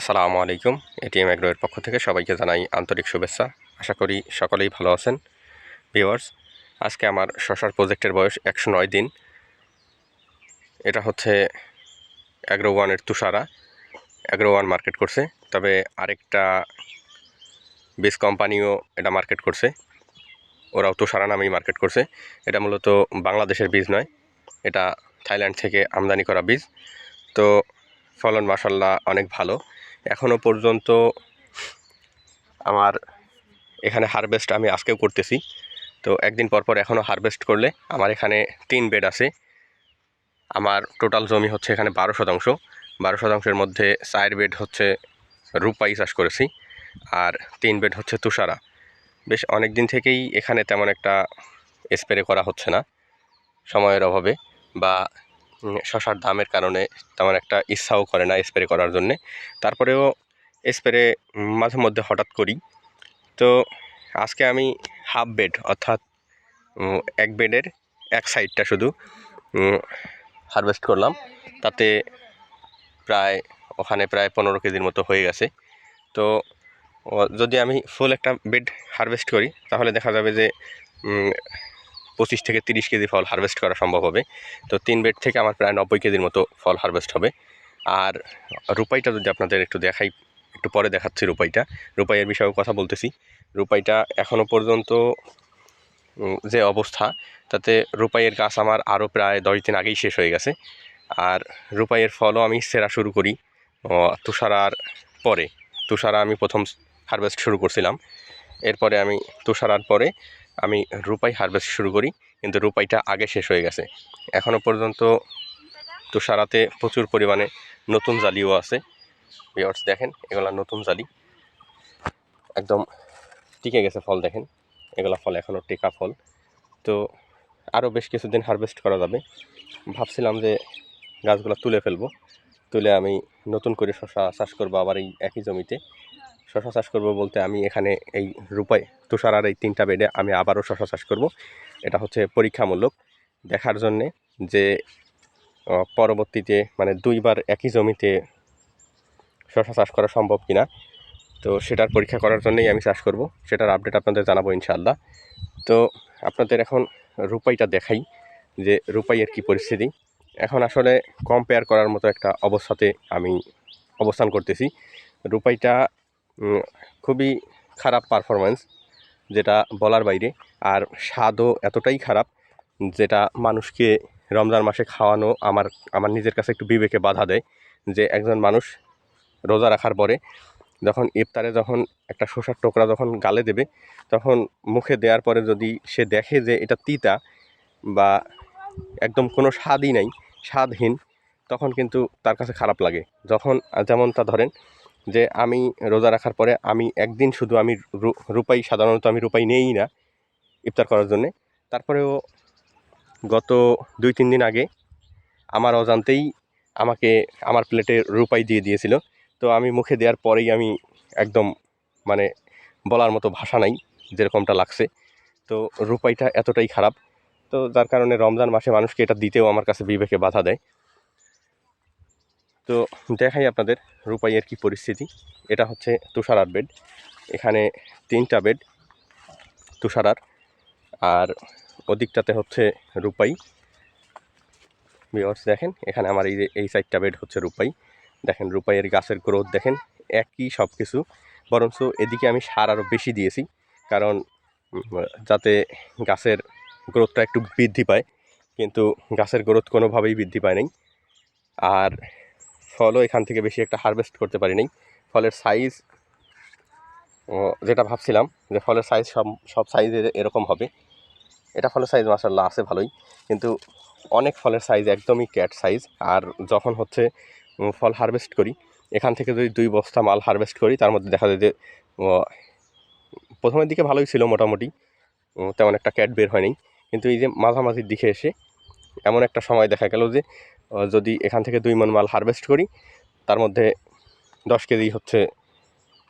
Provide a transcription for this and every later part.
আসসালামু আলাইকুম। এটিএম এগ্রোয়ের পক্ষ থেকে সবাইকে জানাই আন্তরিক শুভেচ্ছা। আশা করি সকলেই ভালো আছেন। ভিওয়ার্স আজকে আমার শশার প্রজেক্টের বয়স একশো নয় দিন। এটা হচ্ছে অ্যাগ্রো ওয়ানের তুষারা। অ্যাগ্রো ওয়ান মার্কেট করছে। তবে আরেকটা বেস কোম্পানিও এটা মার্কেট করছে। ওরাও তুষারা নামেই মার্কেট করছে। এটা মূলত বাংলাদেশের বীজ নয়। এটা থাইল্যান্ড থেকে আমদানি করা বীজ। তো ফলন মাসাল্লাহ অনেক ভালো। এখনও পর্যন্ত আমার এখানে হারভেস্ট আমি আজকেও করতেছি। তো একদিন পর পর এখনও হারভেস্ট করলে আমার এখানে তিন বেড আছে। আমার টোটাল জমি হচ্ছে এখানে বারো শতাংশ। বারো শতাংশের মধ্যে চার বেড হচ্ছে রূপাই চাষ করেছি আর তিন বেড হচ্ছে তুষারা। বেশ অনেক দিন থেকেই এখানে তেমন একটা স্প্রে করা হচ্ছে না সময়ের অভাবে বা শশার দামের কারণে তেমন একটা ইচ্ছাও করে না স্প্রে করার জন্যে। তারপরেও স্প্রে মাঝে মধ্যে হঠাৎ করি। তো আজকে আমি হাফ বেড অর্থাৎ এক বেডের এক সাইডটা শুধু হারভেস্ট করলাম। তাতে প্রায়, ওখানে প্রায় পনেরো কেজির মতো হয়ে গেছে। তো যদি আমি ফুল একটা বেড হারভেস্ট করি, তাহলে দেখা যাবে যে পঁচিশ থেকে তিরিশ কেজি ফল হারভেস্ট করা সম্ভব হবে। তো তিন বেড থেকে আমার প্রায় নব্বই কেজির মতো ফল হারভেস্ট হবে। আর রূপাইটা যদি আপনাদের একটু দেখাই, একটু পরে দেখাচ্ছি রূপাইটা। রূপাইয়ের বিষয়েও কথা বলতেছি। রূপাইটা এখনও পর্যন্ত যে অবস্থা, তাতে রূপাইয়ের গাছ আমার আরও প্রায় দশ দিন আগেই শেষ হয়ে গেছে। আর রূপাইয়ের ফলও আমি সেরা শুরু করি তুষারার পরে। তুষারা আমি প্রথম হারভেস্ট শুরু করছিলাম। এরপরে আমি তুষারার পরে আমি রূপাই হারভেস্ট শুরু করি, কিন্তু রূপাইটা আগে শেষ হয়ে গেছে। এখনও পর্যন্ত তুষারাতে প্রচুর পরিমাণে নতুন জালিও আছে। ভিওর্স দেখেন, এগুলা নতুন জালি। একদম টিকে গেছে ফল, দেখেন। এগুলা ফল এখনও টেকা ফল। তো আরও বেশ কিছুদিন হারভেস্ট করা যাবে। ভাবছিলাম যে গাছগুলো তুলে ফেলব। তুলে আমি নতুন করে শশা চাষ করব আবার এই একই জমিতে। শশা চাষ করব বলতে আমি এখানে এই রূপায় তুষারার এই তিনটা বেডে আমি আবারও শশা চাষ করব। এটা হচ্ছে পরীক্ষামূলক দেখার জন্যে যে পরবর্তীতে মানে দুইবার একই জমিতে শশা চাষ করা সম্ভব কিনা, তো সেটার পরীক্ষা করার জন্যই আমি চাষ করব। সেটার আপডেট আপনাদের জানাব ইনশাআল্লাহ। তো আপনাদের এখন রূপাইটা দেখাই যে রূপাইয়ের কি পরিস্থিতি। এখন আসলে কম্পেয়ার করার মতো একটা অবস্থাতে আমি অবস্থান করতেছি। রূপাইটা খুবই খারাপ পারফরমেন্স যেটা বলার বাইরে। আর স্বাদও এতটাই খারাপ যেটা মানুষকে রমজান মাসে খাওয়ানো আমার আমার নিজের কাছে একটু বিবেকে বাধা দেয় যে একজন মানুষ রোজা রাখার পরে যখন ইফতারে যখন একটা শসার টোকরা যখন গালে দেবে, তখন মুখে দেওয়ার পরে যদি সে দেখে যে এটা তিতা বা একদম কোনো স্বাদই নাই, স্বাদহীন, তখন কিন্তু তার কাছে খারাপ লাগে। যখন, যেমনটা ধরেন যে আমি রোজা রাখার পরে আমি একদিন শুধু আমি রূপাই, সাধারণত আমি রূপাই নেই না ইফতার করার জন্যে। তারপরেও গত দুই, তিন দিন আগে আমার অজান্তেই আমাকে আমার প্লেটে রূপাই দিয়ে দিয়েছিল। তো আমি মুখে দেওয়ার পরেই আমি একদম মানে বলার মতো ভাষা নাই যেরকমটা লাগছে। তো রূপাইটা এতটাই খারাপ। তো যার কারণে রমজান মাসে মানুষকে এটা দিতেও আমার কাছে বিবেকে বাধা দেয়। তো দেখাই আপনাদের রূপাইয়ের কি পরিস্থিতি। এটা হচ্ছে তুষারার বেড এখানে তিনটা বেড তুষারার। আর ওদিকটাতে হচ্ছে রূপাই। ভিওর্স দেখেন, এখানে আমার এই যে, এই সাইডটা বেড হচ্ছে রূপাই। দেখেন, রূপাইয়ের গাছের গ্রোথ দেখেন, একই সব কিছু বরঞ্চ এদিকে আমি সার আরও বেশি দিয়েছি, কারণ যাতে গাছের গ্রোথটা একটু বৃদ্ধি পায়। কিন্তু গাছের গ্রোথ কোনোভাবেই বৃদ্ধি পায় নাই। আর ফলও এখান থেকে বেশি একটা হারভেস্ট করতে পারি নাই ফলের সাইজ যেটা ভাবছিলাম যে ফলের সাইজ সব সব সাইজের এরকম হবে। এটা ফলের সাইজ মাসাল্লাহ আছে ভালোই। কিন্তু অনেক ফলের সাইজ একদমই ক্যাট সাইজ আর যখন হচ্ছে ফল হারভেস্ট করি, এখান থেকে যদি দুই বস্তা মাল হারভেস্ট করি, তার মধ্যে দেখা যায় যে প্রথমের দিকে ভালোই ছিল মোটামুটি। তেমন একটা ক্যাট বের হয়নি। কিন্তু এই যে মাঝামাঝির দিকে এসে, এমন একটা সময় দেখা গেল যে যদি এখান থেকে দুই মন মাল হারভেস্ট করি, তার মধ্যে দশ কেজি হচ্ছে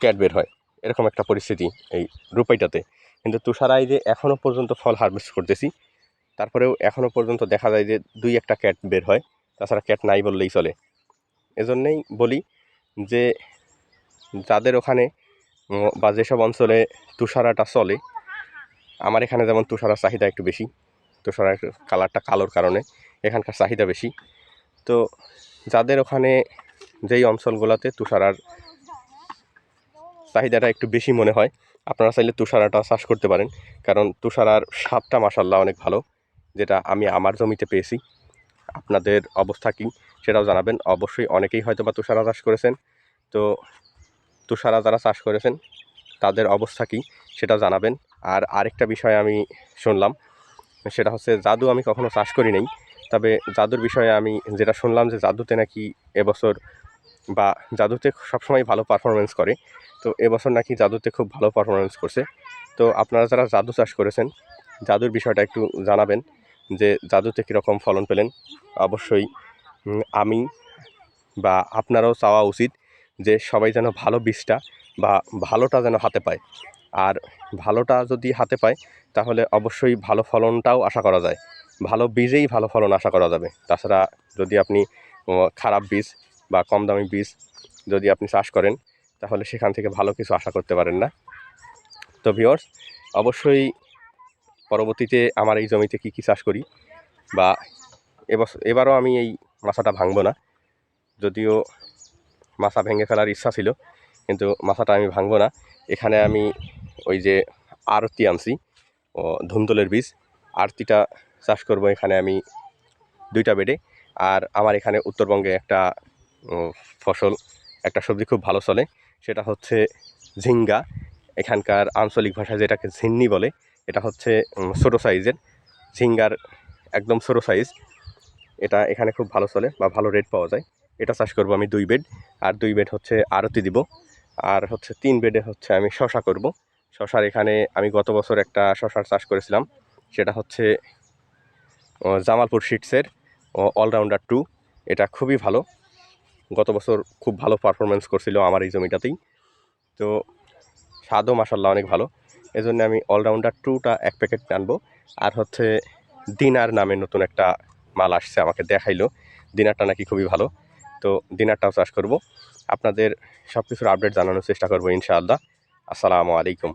ক্যাট বের হয়। এরকম একটা পরিস্থিতি এই রুপাইটাতে। কিন্তু তুষারাই যে এখনও পর্যন্ত ফল হারভেস্ট করতেছি, তারপরেও এখনও পর্যন্ত দেখা যায় যে দুই একটা ক্যাট বের হয়, তাছাড়া ক্যাট নাই বললেই চলে। এজন্যই বলি যে, যাদের ওখানে বা যেসব অঞ্চলে তুষারাটা চলে, আমার এখানে যেমন তুষারার চাহিদা একটু বেশি, তুষারার কালারটা কালোর কারণে এখানকার চাহিদা বেশি। তো যাদের ওখানে যেই অঞ্চলগুলোতে তুষারার চাহিদাটা একটু বেশি মনে হয়, আপনারা চাইলে তুষারাটা চাষ করতে পারেন। কারণ তুষারার স্বাদটা মাসাল্লাহ অনেক ভালো, যেটা আমি আমার জমিতে পেয়েছি। আপনাদের অবস্থা কী সেটাও জানাবেন। অবশ্যই অনেকেই হয়তো বা তুষারা চাষ করেছেন। তো তুষারা যারা চাষ করেছেন, তাদের অবস্থা কী সেটা জানাবেন। আর আরেকটা বিষয় আমি শুনলাম, সেটা হচ্ছে জাদু আমি কখনো চাষ করি নাই। তবে জাদুর বিষয়ে আমি যেটা শুনলাম যে জাদুতে নাকি এবছর বা জাদুতে সবসময় ভালো পারফরমেন্স করে। তো এবছর নাকি জাদুতে খুব ভালো পারফরমেন্স করছে। তো আপনারা যারা জাদু চাষ করেছেন, জাদুর বিষয়টা একটু জানাবেন যে জাদুতে কীরকম ফলন পেলেন। অবশ্যই আমি বা আপনারাও চাওয়া উচিত যে সবাই যেন ভালো বীজটা বা ভালোটা যেন হাতে পায়। আর ভালোটা যদি হাতে পায়, তাহলে অবশ্যই ভালো ফলনটাও আশা করা যায়। ভালো বীজেই ভালো ফলন আশা করা যাবে। তাছাড়া যদি আপনি খারাপ বীজ বা কম দামি বীজ যদি আপনি চাষ করেন, তাহলে সেখান থেকে ভালো কিছু আশা করতে পারেন না। তো ভিওর্স অবশ্যই পরবর্তীতে আমার এই জমিতে কী কী চাষ করি বা এবছর এবারও আমি এই মাছাটা ভাঙবো না। যদিও মাছা ভেঙে ফেলার ইচ্ছা ছিল, কিন্তু মাথাটা আমি ভাঙবো না। এখানে আমি ওই যে আরতি আনছি, ও ধুন্দলের বীজ। আরতিটা চাষ করব এখানে আমি দুইটা বেডে। আর আমার এখানে উত্তরবঙ্গে একটা ফসল, একটা সবজি খুব ভালো চলে। সেটা হচ্ছে ঝিঙ্গা। এখানকার আঞ্চলিক ভাষায় যেটাকে ঝিন্নি বলে, এটা হচ্ছে ছোটো সাইজের। ঝিঙ্গার একদম ছোটো সাইজ। এটা এখানে খুব ভালো চলে বা ভালো রেট পাওয়া যায়। এটা চাষ করব আমি দুই বেড। আর দুই বেড হচ্ছে আরতি দিব। আর হচ্ছে তিন বেডে হচ্ছে আমি শশা করব। শশার এখানে আমি গত বছর একটা শশার চাষ করেছিলাম। সেটা হচ্ছে জামালপুর শিটসের অলরাউন্ডার টু এটা খুবই ভালো। গত বছর খুব ভালো পারফরমেন্স করছিল আমার এই জমিটাতেই। তো স্বাদও মাসাল্লাহ অনেক ভালো। এজন্য আমি অলরাউন্ডার টুটা এক প্যাকেট আনব। আর হচ্ছে দিনার নামে নতুন একটা মাল আসছে, আমাকে দেখাইলো। দিনারটা নাকি খুবই ভালো। তো দিনারটাও চাষ করব। আপনাদের সব কিছুর আপডেট জানানোর চেষ্টা করব ইনশাআল্লাহ। আসসালামু আলাইকুম।